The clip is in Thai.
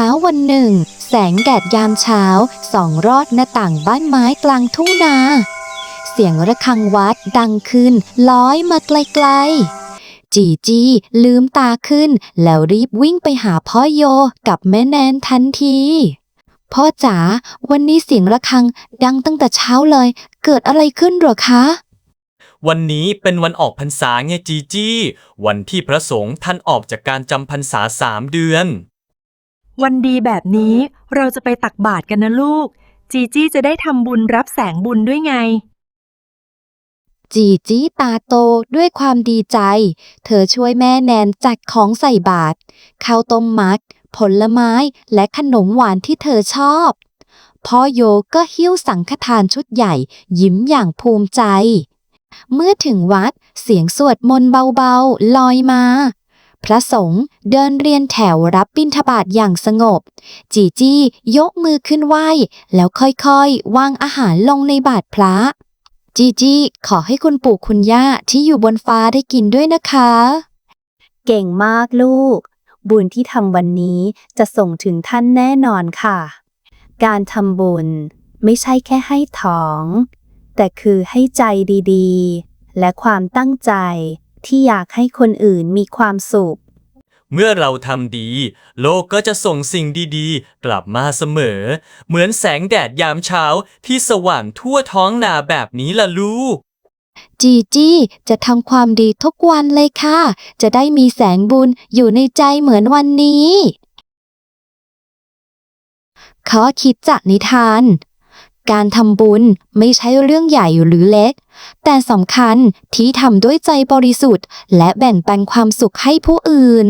ช้าวันหนึ่ง แสงแดดยามเช้าส่องรอดหน้าต่างบ้านไม้กลางทุ่งนา เสียงระฆังวัดดังขึ้นลอยมาไกลๆ จีจีลืมตาขึ้น แล้วรีบวิ่งไปหาพ่อโยกับแม่แนนทันทีพ่อจ๋าวันนี้เสียงระฆังดังตั้งแต่เช้าเลย เกิดอะไรขึ้นหรอคะ วันนี้เป็นวันออกพรรษาไงจีจี้ วันที่พระสงฆ์ท่านออกจากการจำพรรษาสามเดือน วันดีแบบนี้เราจะไปตักบาตรกันนะลูก จีจี้จะได้ทำบุญรับแสงบุญด้วยไง จีจี้ตาโตด้วยความดีใจ เธอช่วยแม่แนนจัดของใส่บาตรข้าวต้มมัด ผลไม้และขนมหวานที่เธอชอบ พ่อโยก็หิ้วสังฆทานชุดใหญ่ ยิ้มอย่างภูมิใจ เมื่อถึงวัดเสียงสวดมนต์เบาๆ ลอยมา พระสงฆ์เดินเรียนแถวรับบิณฑบาตอย่างสงบ จีจี้ยกมือขึ้นไหว้แล้วค่อยๆ วางอาหารลงในบาตรพระ จีจี้ขอให้คุณปู่คุณย่าที่อยู่บนฟ้าได้กินด้วยนะคะ เก่งมากลูก บุญที่ทำวันนี้จะส่งถึงท่านแน่นอนค่ะ การทำบุญไม่ใช่แค่ให้ท้อง แต่คือให้ใจดีๆ และความตั้งใจที่อยากให้คนอื่นมีความสุข เมื่อเราทำดี โลกก็จะส่งสิ่งดีๆ กลับมาเสมอ เหมือนแสงแดดยามเช้าที่สว่างทั่วท้องนาแบบนี้ล่ะลูก จีจี้จะทำความดีทุกวันเลยค่ะ จะได้มีแสงบุญอยู่ในใจเหมือนวันนี้ข้อคิดจากนิทาน การทำบุญไม่ใช่เรื่องใหญ่หรือเล็ก แต่สำคัญที่ทำด้วยใจบริสุทธิ์ และแบ่งปันความสุขให้ผู้อื่น